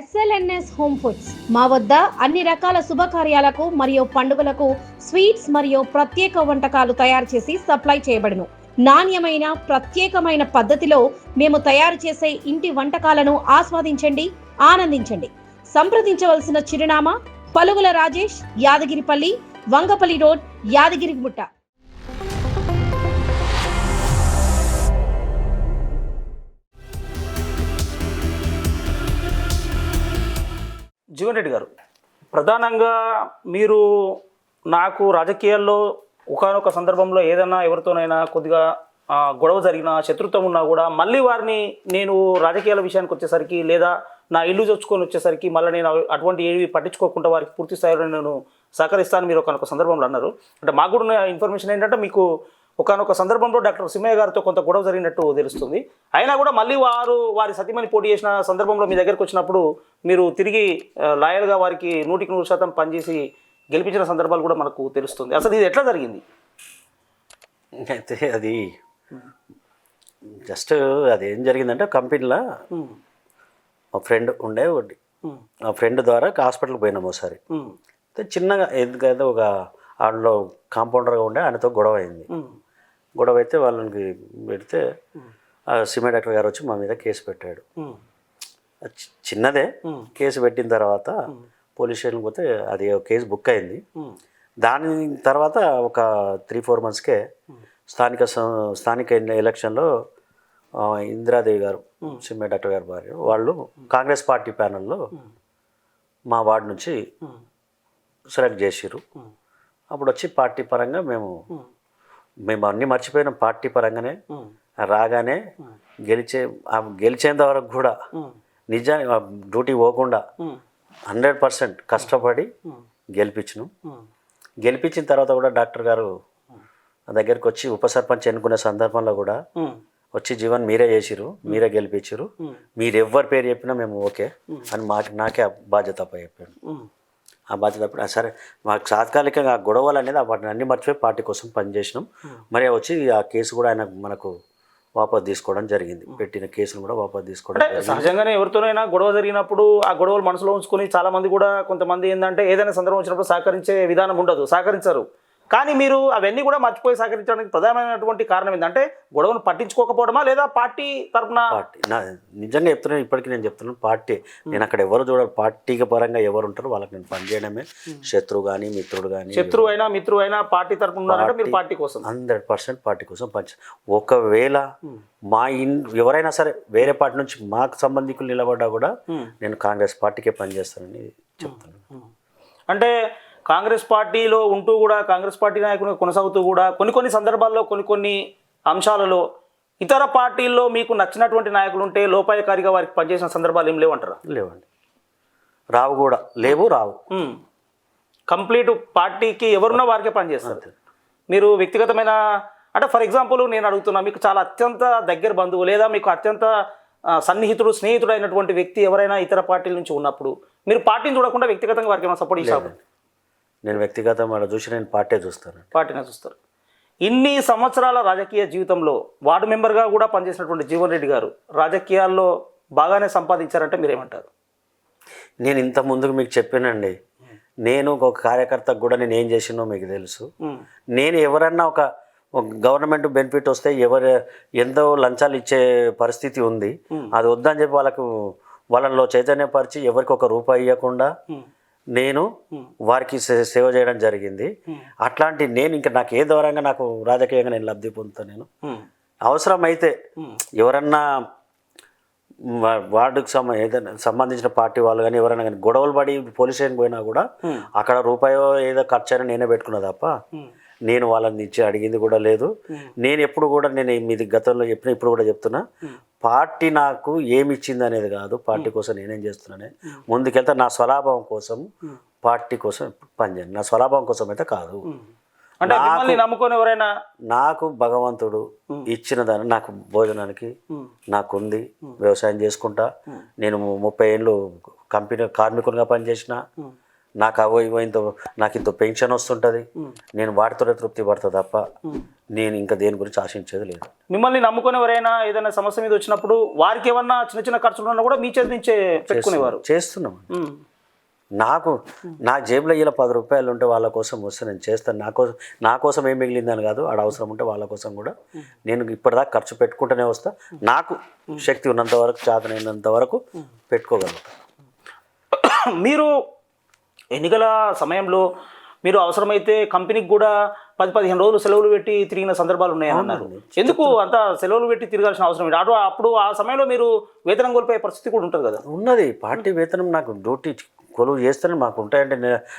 SLNS home foods మా వద్ద అన్ని రకాల శుభకార్యాలకు మరియు పండుగలకు స్వీట్స్ మరియు ప్రత్యేక వంటకాలు తయారు చేసి సప్లై చేయబడును. నాణ్యమైన ప్రత్యేకమైన పద్ధతిలో మేము తయారు చేసే ఇంటి వంటకాలను ఆస్వాదించండి ఆనందించండి. సంప్రదించవలసిన చిరునామా పలుగుల రాజేష్ యాదగిరిపల్లి వంగపల్లి రోడ్ యాదగిరిగుట్ట. జీవన్ రెడ్డి గారు. ప్రధానంగా మీరు నాకు రాజకీయాల్లో ఒకనొక సందర్భంలో ఏదైనా ఎవరితోనైనా కొద్దిగా గొడవ జరిగినా శత్రుత్వం ఉన్నా కూడా మళ్ళీ వారిని నేను రాజకీయాల విషయానికి వచ్చేసరికి లేదా నా ఇల్లు చొచ్చుకొని వచ్చేసరికి మళ్ళీ నేను అటువంటి ఏవి పట్టించుకోకుండా వారికి పూర్తి స్థాయిలో నేను సహకరిస్తాను మీరు ఒకనొక సందర్భంలో అన్నారు. అంటే మాకు కూడా ఇన్ఫర్మేషన్ ఏంటంటే మీకు ఒకనొక సందర్భంలో డాక్టర్ సింహయ్య గారితో కొంత గొడవ జరిగినట్టు తెలుస్తుంది. అయినా కూడా మళ్ళీ వారు వారి సతీమణి పోటీ చేసిన సందర్భంలో మీ దగ్గరికి వచ్చినప్పుడు మీరు తిరిగి ఆ, లాయర్గా వారికి నూటికి నూరు శాతం పనిచేసి గెలిపించిన సందర్భాలు కూడా మనకు తెలుస్తుంది. అసలు ఇది ఎట్లా జరిగింది? అయితే అది జస్ట్ అది ఏం జరిగిందంటే కంపెనీలో మా ఫ్రెండ్ ఉండే ఒకటి. మా ఫ్రెండ్ ద్వారా హాస్పిటల్కి పోయినాం ఒకసారి. చిన్నగా ఎందుకంటే ఒక అందులో కాంపౌండర్గా ఉండే ఆయనతో గొడవ అయింది. గొడవ అయితే వాళ్ళకి పెడితే ఆ సిమే డాక్టర్ గారు వచ్చి మా మీద కేసు పెట్టాడు. చిన్నదే. కేసు పెట్టిన తర్వాత పోలీస్ స్టేషన్కి పోతే అది ఒక కేసు బుక్ అయింది. దాని తర్వాత ఒక త్రీ ఫోర్ మంత్స్కే స్థానిక స్థానిక ఎలక్షన్లో ఇందిరాదేవి గారు సిమ్మె డాక్టర్ గారు భార్య వాళ్ళు కాంగ్రెస్ పార్టీ ప్యానల్లో మా వార్డు నుంచి సెలెక్ట్ చేసిర్రు. ఉమ్, అప్పుడు వచ్చి పార్టీ పరంగా మేము మేము అన్నీ మర్చిపోయినాం పార్టీ పరంగానే. రాగానే గెలిచే ఆ గెలిచేంత వరకు కూడా ఉమ్, నిజానికి డ్యూటీ పోకుండా హండ్రెడ్ పర్సెంట్ కష్టపడి గెలిపించినాం. గెలిపించిన తర్వాత కూడా డాక్టర్ గారు దగ్గరికి వచ్చి ఉప సర్పంచ్ ఎన్నుకునే సందర్భంలో కూడా వచ్చి జీవన్ మీరే చేసిరు మీరే గెలిపించారు మీరు ఎవరి పేరు చెప్పినా మేము ఓకే అని మాకు నాకే బాధ్యత ఉమ్, ఆ బాధ్యత అప్పుడు "ఆ, సరే. మాకు తాత్కాలికంగా ఆ గొడవలు అనేది వాటిని అన్ని మర్చిపోయి పార్టీ కోసం పనిచేసినాం. మరి వచ్చి ఆ కేసు కూడా ఆయన మనకు వాపసు తీసుకోవడం జరిగింది. పెట్టిన కేసును కూడా వాపసు తీసుకోవడం సహజంగానే ఎవరితోనైనా గొడవ జరిగినప్పుడు ఆ గొడవలు మనసులో ఉంచుకొని చాలా మంది కూడా కొంతమంది ఏంటంటే ఏదైనా సందర్భం వచ్చినప్పుడు సహకరించే విధానం ఉండదు. సహకరించరు. కానీ మీరు అవన్నీ కూడా మర్చిపోయి సహకరించడానికి ప్రధానమైనటువంటి కారణం ఏంటంటే గొడవను పట్టించుకోకపోవడమా లేదా పార్టీ తరపున? పార్టీ. నా నిజంగా చెప్తున్నాను ఇప్పటికీ నేను చెప్తున్నాను పార్టీ. నేను అక్కడ ఎవరు చూడాలి పార్టీకి పరంగా ఎవరు ఉంటారో వాళ్ళకి నేను పనిచేయడమే శత్రువు కానీ మిత్రుడు కానీ శత్రువు అయినా మిత్రువు అయినా పార్టీ ఉన్నారంటే మీరు పార్టీ కోసం. హండ్రెడ్ పర్సెంట్ పార్టీ కోసం పనిచే ఒకవేళ మా ఇన్ ఎవరైనా సరే వేరే పార్టీ నుంచి మాకు సంబంధికులు నిలబడ్డా కూడా. నేను కాంగ్రెస్ పార్టీకే పనిచేస్తానని చెప్తున్నాను. అంటే కాంగ్రెస్ పార్టీలో ఉంటూ కూడా కాంగ్రెస్ పార్టీ నాయకులు కొనసాగుతూ కూడా కొన్ని కొన్ని సందర్భాల్లో కొన్ని కొన్ని అంశాలలో ఇతర పార్టీల్లో మీకు నచ్చినటువంటి నాయకులు ఉంటే లోపాయకారిగా వారికి పనిచేసిన సందర్భాలు ఏం లేవంటారా లేవండి. రావు కూడా. లేవు రావు. కంప్లీట్ పార్టీకి ఎవరున్నా వారికే పనిచేస్తారు. మీరు వ్యక్తిగతమైన అంటే ఫర్ ఎగ్జాంపుల్ నేను అడుగుతున్నా మీకు చాలా అత్యంత దగ్గర బంధువు లేదా మీకు అత్యంత సన్నిహితుడు స్నేహితుడు అయినటువంటి వ్యక్తి ఎవరైనా ఇతర పార్టీల నుంచి ఉన్నప్పుడు మీరు పార్టీని చూడకుండా వ్యక్తిగతంగా వారికి ఏమైనా సపోర్ట్ ఇచ్చారు నేను వ్యక్తిగతంగా అలా చూసి నేను పార్టీ చూస్తాను. పార్టీనే చూస్తారు. ఇన్ని సంవత్సరాల రాజకీయ జీవితంలో వార్డు మెంబర్గా కూడా పనిచేసినటువంటి జీవన్ రెడ్డి గారు రాజకీయాల్లో బాగానే సంపాదించారంటే మీరేమంటారు? నేను ఇంత ముందుకు మీకు చెప్పానండి. నేను ఒక కార్యకర్తకు కూడా నేను ఏం చేసినో మీకు తెలుసు. నేను ఎవరన్నా ఒక గవర్నమెంట్ బెనిఫిట్ వస్తే ఎవరు ఎంతో లంచాలు ఇచ్చే పరిస్థితి ఉంది. అది వద్దని చెప్పి వాళ్ళకు వాళ్ళలో చైతన్యపరిచి ఎవరికి ఒక రూపాయి ఇవ్వకుండా నేను వారికి సే- సేవ చేయడం జరిగింది. అట్లాంటి నేను ఇంకా నాకు ఏ దూరంగా నాకు రాజకీయంగా నేను లబ్ధి పొందుతాను నేను? అవసరమైతే ఎవరన్నా వార్డుకు సంబ ఏదైనా సంబంధించిన పార్టీ వాళ్ళు కానీ ఎవరైనా కానీ గొడవలు పడి పోలీస్ స్టేషన్ పోయినా కూడా అక్కడ రూపాయో ఏదో ఖర్చు అయినా నేనే పెట్టుకున్నా తప్ప నేను వాళ్ళని ఇచ్చి అడిగింది కూడా లేదు. నేను ఎప్పుడు కూడా నేను మీది గతంలో చెప్పిన ఇప్పుడు కూడా చెప్తున్నా. పార్టీ నాకు ఏమి ఇచ్చింది అనేది కాదు. పార్టీ కోసం నేనేం చేస్తున్నానే. ముందుకెళ్తే నా స్వలాభం కోసం పార్టీ కోసం పనిచేయండి నా స్వలాభం కోసం అయితే కాదు. అంటే నమ్ముకొని ఎవరైనా నాకు భగవంతుడు ఇచ్చిన దాన్ని నాకు భోజనానికి నాకుంది. వ్యవసాయం చేసుకుంటా. నేను ముప్పై ఏళ్ళు కంపెనీ కార్మికునిగా పనిచేసిన. నాకు అవో ఇవో ఇంత నాకు ఇంత పెన్షన్ వస్తుంటుంది. నేను వాటితోనే తృప్తి పడతా తప్ప నేను ఇంకా దేని గురించి ఆశించేది లేదు. మిమ్మల్ని నమ్ముకుని ఎవరైనా ఏదైనా సమస్య మీద వచ్చినప్పుడు వారికి ఏమన్నా చిన్న చిన్న ఖర్చులు ఉన్నా కూడా మీ చేతి నుంచే పెట్టుకునేవారు. చేస్తున్నాం. నాకు నా జేబులో ఇలా పది రూపాయలు ఉంటే వాళ్ళ కోసం వస్తే నేను చేస్తాను. నా కోసం నా కోసం ఏం మిగిలిందని కాదు ఆడ అవసరం ఉంటే వాళ్ళ కోసం కూడా నేను ఇప్పటిదాకా ఖర్చు పెట్టుకుంటూనే వస్తా. నాకు శక్తి ఉన్నంత వరకు చేతనైనంత వరకు పెట్టుకోగలుగుతా. మీరు ఎన్నికల సమయంలో మీరు అవసరమైతే కంపెనీకి కూడా పది పదిహేను రోజులు సెలవులు పెట్టి తిరిగిన సందర్భాలు ఉన్నాయని అన్నారు ఎందుకు అంత సెలవులు పెట్టి తిరగాల్సిన అవసరం ఏంటి అటు అప్పుడు ఆ సమయంలో మీరు వేతనం కోల్పోయే పరిస్థితి కూడా ఉంటుంది కదా. ఉన్నది. పార్టీ వేతనం నాకు డ్యూటీ కొలువు చేస్తేనే మాకు ఉంటాయంటే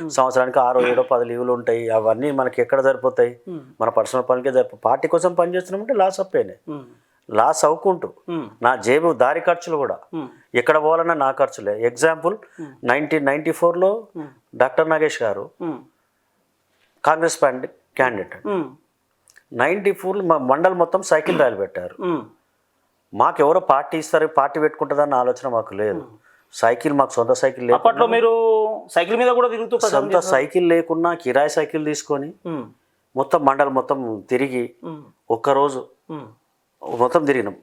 సంవత్సరానికి ఆరో ఏడో పది లీవులు ఉంటాయి. అవన్నీ మనకి ఎక్కడ సరిపోతాయి? మన పర్సనల్ పనికే సరిపో పార్టీ కోసం పని చేస్తున్నామంటే లాస్ అప్పేనే. లాస్ అవ్వుకుంటూ ఉమ్. నా జేబు దారి ఖర్చులు కూడా. ఎక్కడ పోవాలన్నా నా ఖర్చులే ఎగ్జాంపుల్ నైన్టీన్ నైన్టీ ఫోర్లో డాక్టర్ నాగేష్ గారు. Congress party candidate. నైన్టీ ఫోర్లో మా మండల్ మొత్తం సైకిల్ ర్యాలీ పెట్టారు. మాకెవరో పార్టీ ఇస్తారు పార్టీ పెట్టుకుంటుందన్న ఆలోచన మాకు లేదు సైకిల్ మాకు సొంత సైకిల్ లేదు అప్పట్లో మీరు సైకిల్ మీద కూడా తిరుగుతూ సొంత సైకిల్ లేకున్నా కిరాయి సైకిల్ తీసుకొని. మొత్తం మండల్ మొత్తం తిరిగి. ఒక్కరోజు. మొత్తం తిరిగినాం.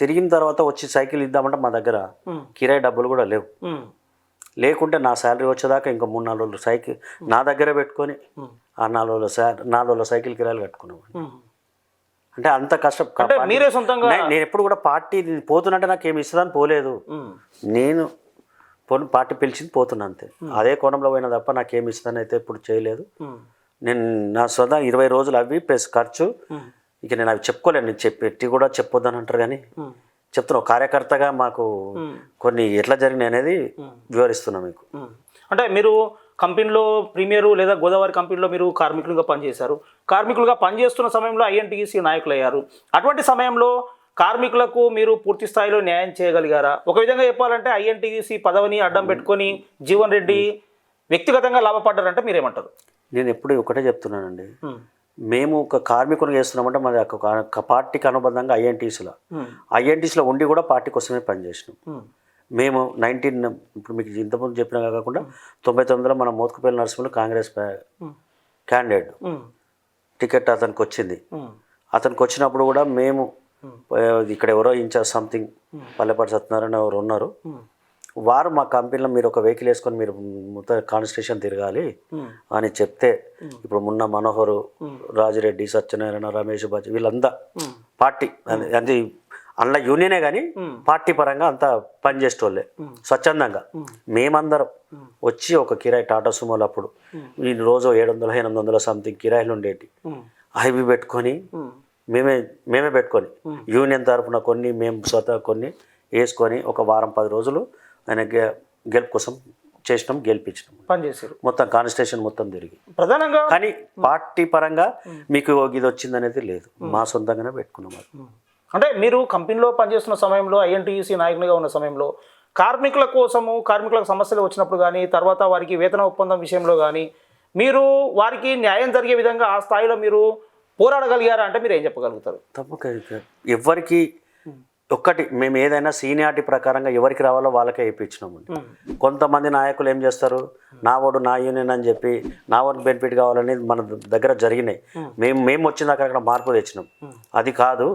తిరిగిన తర్వాత వచ్చి సైకిల్ ఇద్దామంటే మా దగ్గర. కిరాయి డబ్బులు కూడా లేవు. లేకుంటే నా శాలరీ వచ్చేదాకా ఇంకా మూడు నాలుగు రోజులు సైకిల్ నా దగ్గర పెట్టుకొని ఆ నాలుగు రోజుల నాలుగు రోజుల సైకిల్ కిరాయిలు కట్టుకున్నాం. అంటే అంత కష్టం మీరే సొంతంగా నేను ఎప్పుడు కూడా పార్టీ పోతున్నట్టే నాకు ఏమి ఇస్తుందని పోలేదు. నేను పోను పార్టీ పిలిచింది పోతున్నా అంతే అదే కోణంలో పోయినా తప్ప నాకు ఏమి ఇస్తుందని అయితే ఇప్పుడు చేయలేదు. నేను నా సొంత ఇరవై రోజులు అవి ప్లస్ ఖర్చు. ఇక నేను అవి చెప్పుకోలేను. నేను చెప్పి కూడా చెప్పొద్దని అంటారు కానీ. చెప్తున్నా. కార్యకర్తగా మాకు. కొన్ని ఎట్లా జరిగినాయి అనేది వివరిస్తున్నా మీకు. అంటే మీరు కంపెనీలో ప్రీమియర్ లేదా గోదావరి కంపెనీలో మీరు కార్మికులుగా పనిచేశారు. కార్మికులుగా పనిచేస్తున్న సమయంలో ఐఎన్టీసీ నాయకులు అయ్యారు అటువంటి సమయంలో కార్మికులకు మీరు పూర్తి స్థాయిలో న్యాయం చేయగలిగారా? ఒక విధంగా చెప్పాలంటే ఐఎన్టీసీ పదవిని అడ్డం పెట్టుకొని జీవన్ రెడ్డి వ్యక్తిగతంగా లాభపడ్డారంటే మీరేమంటారు? నేను ఎప్పుడు ఒకటే చెప్తున్నానండి. మేము ఒక కార్మికులు చేస్తున్నామంటే మాది ఒక పార్టీకి అనుబంధంగా ఐఎన్టీసీలో. ఐఎన్టీసీలో ఉండి కూడా పార్టీ కోసమే పనిచేసినాం. మేము నైన్టీన్ ఇప్పుడు మీకు ఇంతకుముందు చెప్పినా కాకుండా తొంభై తొమ్మిదిలో మన మోత్కుపల్లి నరసింహులు కాంగ్రెస్. క్యాండిడేట్. టికెట్ అతనికి వచ్చింది. అతనికి వచ్చినప్పుడు కూడా మేము ఇక్కడ ఎవరో ఇన్ఛార్జ్ సంథింగ్ పల్లెపాటి సత్యనారాయణ ఎవరు ఉన్నారు. వారు మా కంపెనీలో మీరు ఒక వెహికల్ వేసుకొని మీరు మొత్తం కాన్స్టిట్యూషన్ తిరగాలి ఉమ్. అని చెప్తే ఇప్పుడు మున్న మనోహరు రాజిరెడ్డి సత్యనారాయణ రమేష్ బాజీ వీళ్ళంతా. పార్టీ అది- అది అందులో యూనియనే కానీ పార్టీ పరంగా అంతా పనిచేసేటోళ్ళే. స్వచ్ఛందంగా. మేమందరం వచ్చి ఒక కిరాయి టాటా సుమోలు అప్పుడు ఈ రోజు ఏడు వందల ఎనిమిది వందల సంథింగ్ కిరాయిలు ఉండేటి. అవి పెట్టుకొని. మేమే మేమే పెట్టుకొని యూనియన్ తరపున కొన్ని మేము స్వతः కొన్ని వేసుకొని ఒక వారం పది రోజులు ఆయన గె- గెలుపు కోసం చేసినాం గెలిపించినాం. పనిచేశారు మొత్తం కాన్స్టిట్యూషన్ మొత్తం తిరిగి. ప్రధానంగా కానీ పార్టీ పరంగా మీకు ఇది వచ్చింది అనేది లేదు. మా. సొంతంగానే పెట్టుకున్నాం అది. అంటే మీరు కంపెనీలో పనిచేస్తున్న సమయంలో ఐఎన్టీయూసీ నాయకునిగా ఉన్న సమయంలో కార్మికుల కోసము కార్మికులకు సమస్యలు వచ్చినప్పుడు కానీ తర్వాత వారికి వేతన ఒప్పందం విషయంలో కానీ మీరు వారికి న్యాయం జరిగే విధంగా ఆ స్థాయిలో మీరు పోరాడగలిగారా? అంటే మీరు ఏం చెప్పగలుగుతారు? తప్పక ఎవరికి ఒక్కటి మేము ఏదైనా సీనియారిటీ ప్రకారంగా ఎవరికి రావాలో వాళ్ళకే ఇప్పించినామండి కొంతమంది నాయకులు ఏం చేస్తారు? నా ఓడు నా యూనియన్ అని చెప్పి నా ఓటు బెనిఫిట్ కావాలని మన దగ్గర జరిగినాయి. మేము మేము వచ్చిన అక్కడ అక్కడ మార్పు తెచ్చినాం. అది కాదు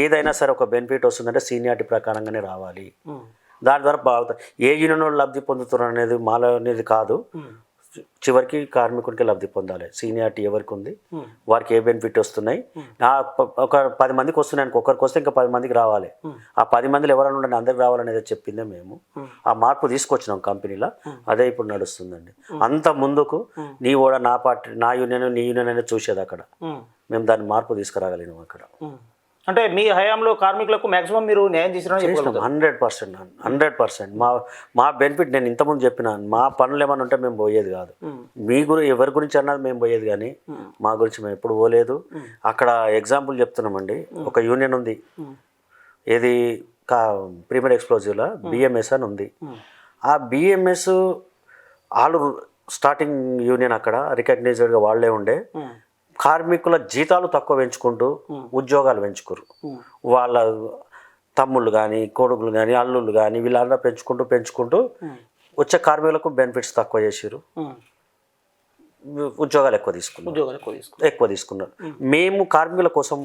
ఏదైనా సరే ఒక బెనిఫిట్ వస్తుందంటే సీనియారిటీ ప్రకారంగానే రావాలి. దాని ద్వారా బాగుతుంది ఏ యూనియన్ లబ్ధి పొందుతున్నారు అనేది మాలో అనేది కాదు. చివరికి కార్మికుడికి లబ్ధి పొందాలి. సీనియారిటీ ఎవరికి ఉంది వారికి ఏ బెనిఫిట్ వస్తున్నాయి? ఆ ప- ఒక పది మందికి వస్తున్నాయి ఒకరికి వస్తే ఇంకా పది మందికి రావాలి. ఆ పది మందిలో ఎవరైనా ఉండండి అందరికి రావాలనేది చెప్పిందే మేము. ఆ మార్పు తీసుకొచ్చినాం కంపెనీలో. అదే ఇప్పుడు నడుస్తుందండి. అంత ముందుకు నీ కూడా నా పార్టీ నా యూనియన్ నీ యూనియన్ అనేది చూసేది అక్కడ. మేము దాన్ని మార్పు తీసుకురాగలిగినాం అక్కడ. అంటే మీ హయాంలో కార్మికులకు మాక్సిమం మీరు న్యాయం చెప్పగలుగుతారు. Hundred percent hundred percent. మా మా బెనిఫిట్ నేను ఇంతకుముందు చెప్పిన మా పనులు ఏమైనా ఉంటే మేము పోయేది కాదు. మీ. గురి ఎవరి గురించి అన్నది మేము పోయేది కానీ మా. గురించి మేము ఎప్పుడు పోలేదు. అక్కడ ఎగ్జాంపుల్ చెప్తున్నామండి. ఒక యూనియన్ ఉంది. ఏది? కా ప్రీమియర్ ఎక్స్ప్లోజివ్లో బిఎంఎస్ అని ఉంది. ఆ బిఎంఎస్ వాళ్ళు స్టార్టింగ్ యూనియన్ అక్కడ రికగ్నైజ్డ్గా వాళ్ళే ఉండే. కార్మికుల జీతాలు తక్కువ పెంచుకుంటూ ఉద్యోగాలు పెంచుకోరు వాళ్ళ తమ్ముళ్ళు కానీ కొడుకులు కానీ అల్లుళ్ళు కానీ వీళ్ళందరూ పెంచుకుంటూ పెంచుకుంటూ వచ్చే కార్మికులకు బెనిఫిట్స్ తక్కువ చేసారు ఉద్యోగాలు ఎక్కువ తీసుకున్నారు. ఉద్యోగాలు ఎక్కువ తీసుకున్నారు. ఎక్కువ తీసుకున్నారు. మేము కార్మికుల కోసం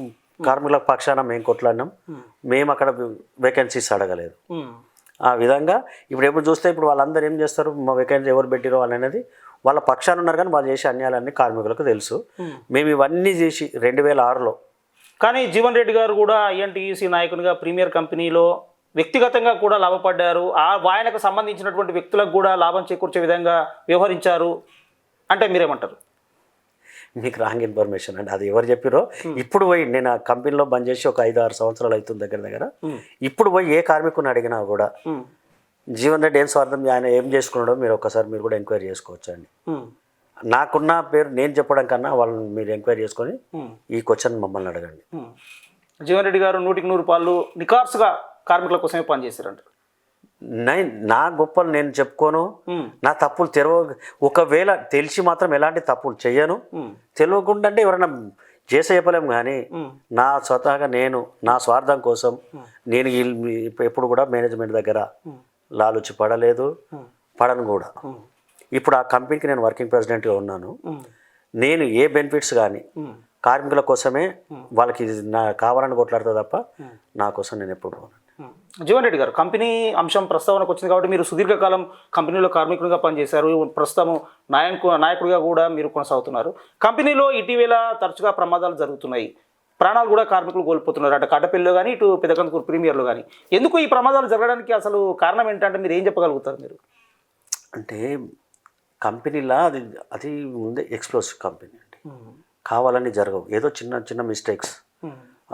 కార్మికుల పక్షాన మేము కొట్లాడినాం. మేము అక్కడ వేకెన్సీస్ అడగలేదు. ఆ విధంగా ఇప్పుడు ఎప్పుడు చూస్తే ఇప్పుడు వాళ్ళందరూ ఏం చేస్తారు? మా వేకెన్సీ ఎవరు పెట్టిరో వాళ్ళు అనేది వాళ్ళ పక్షాన ఉన్నారు కానీ వాళ్ళు చేసే అన్యాయాలన్నీ కార్మికులకు తెలుసు. మేము ఇవన్నీ చేసి రెండు వేల ఆరులో కానీ జీవన్ రెడ్డి గారు కూడా ఐఎన్టీయూసీ నాయకునిగా ప్రీమియర్ కంపెనీలో వ్యక్తిగతంగా కూడా లాభపడ్డారు. ఆ ఆయనకు సంబంధించినటువంటి వ్యక్తులకు కూడా లాభం చేకూర్చే విధంగా వ్యవహరించారు. అంటే మీరేమంటారు? మీకు రాంగ్ ఇన్ఫర్మేషన్ అండి. అది ఎవరు చెప్పిరో? ఇప్పుడు పోయి నేను ఆ కంపెనీలో బంద్ చేసి ఒక ఐదు ఆరు సంవత్సరాలు అవుతుంది దగ్గర దగ్గర. ఇప్పుడు పోయి ఏ కార్మికుని అడిగినా కూడా. జీవన్ రెడ్డి ఏం స్వార్థం ఆయన ఏం చేసుకున్నాడో మీరు ఒకసారి మీరు కూడా ఎంక్వైరీ చేసుకోవచ్చు అండి. నాకున్న పేరు నేను చెప్పడం కన్నా వాళ్ళని మీరు ఎంక్వైరీ చేసుకొని. ఈ క్వశ్చన్ మమ్మల్ని అడగండి. జీవన్ రెడ్డి గారు నూటికి నూరు పాళ్ళు నికార్సుగా కార్మికుల కోసమే పనిచేశారంటారు నై- నా గొప్పలు నేను చెప్పుకోను. నా తప్పులు తెరవ ఒకవేళ తెలిసి మాత్రం ఎలాంటి తప్పులు చెయ్యను ఉమ్. తెలియకుండా అంటే ఎవరైనా చేసే చెప్పలేము కానీ. నా స్వతహాగా నేను నా స్వార్థం కోసం నేను ఎప్పుడు కూడా మేనేజ్మెంట్ దగ్గర లాలుచి పడలేదు. పడను కూడా. ఇప్పుడు ఆ కంపెనీకి నేను వర్కింగ్ ప్రెసిడెంట్గా ఉన్నాను. నేను ఏ బెనిఫిట్స్ కానీ. కార్మికుల కోసమే వాళ్ళకి నా కావాలని కొట్లాడతా తప్ప నా కోసం నేను ఎప్పుడు పోను. జీవన్ రెడ్డి గారు కంపెనీ అంశం ప్రస్తావనకు వచ్చింది కాబట్టి మీరు సుదీర్ఘకాలం కంపెనీలో కార్మికులుగా పనిచేశారు. ప్రస్తుతం నాయకు నాయకుడిగా కూడా మీరు కొనసాగుతున్నారు. కంపెనీలో ఇటీవల తరచుగా ప్రమాదాలు జరుగుతున్నాయి. ప్రాణాలు కూడా కార్మికులు కోల్పోతున్నారు. అటు కట్టపల్లిలో కానీ ఇటు పెదకందుకూరు ప్రీమియర్లో కానీ ఎందుకు ఈ ప్రమాదాలు జరగడానికి అసలు కారణం ఏంటంటే మీరు ఏం చెప్పగలుగుతారు మీరు? అంటే కంపెనీలా అది అది ముందే ఎక్స్ప్లోసివ్ కంపెనీ అండి. కావాలని జరగవు. ఏదో చిన్న చిన్న మిస్టేక్స్.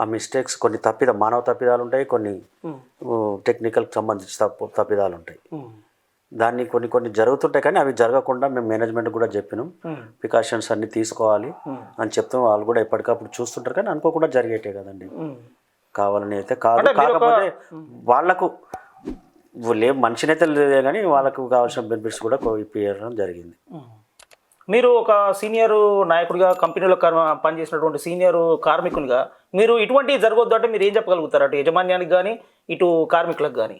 ఆ మిస్టేక్స్ కొన్ని తప్పిద మానవ తప్పిదాలు ఉంటాయి కొన్ని టెక్నికల్కి సంబంధించి తప్పు తప్పిదాలు ఉంటాయి దాన్ని కొన్ని కొన్ని జరుగుతుంటాయి కానీ అవి జరగకుండా మేము మేనేజ్మెంట్ కూడా చెప్పినాం. ప్రికాషన్స్ అన్ని తీసుకోవాలి అని చెప్తాం. వాళ్ళు కూడా ఎప్పటికప్పుడు చూస్తుంటారు కానీ అనుకోకుండా జరిగేటే కదండి. కావాలని అయితే కాదు కాకపోతే వాళ్ళకు లే మనిషినైతే లేదే కానీ వాళ్ళకు కావాల్సిన బెనిఫిట్స్ కూడా ఇప్పించడం జరిగింది. మీరు ఒక సీనియర్ నాయకుడిగా కంపెనీలో పనిచేసినటువంటి సీనియర్ కార్మికునిగా మీరు ఇటువంటి జరగొద్దు అంటే మీరు ఏం చెప్పగలుగుతారు? అటు యజమాన్యానికి కానీ ఇటు కార్మికులకు కానీ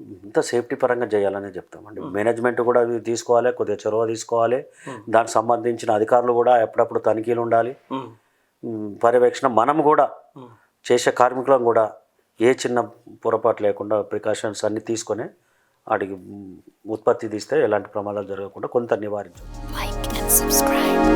ఇంత సేఫ్టీ పరంగా చేయాలని చెప్తామండి. మేనేజ్మెంట్ కూడా తీసుకోవాలి కొద్దిగా చొరవ తీసుకోవాలి. దానికి సంబంధించిన అధికారులు కూడా ఎప్పుడప్పుడు తనిఖీలు ఉండాలి. పర్యవేక్షణ మనం కూడా చేసే కార్మికులం కూడా ఏ చిన్న పొరపాటు లేకుండా ప్రికాషన్స్ అన్ని తీసుకొని వాటికి ఉత్పత్తి తీస్తే ఎలాంటి ప్రమాదాలు జరగకుండా కొంత subscribe.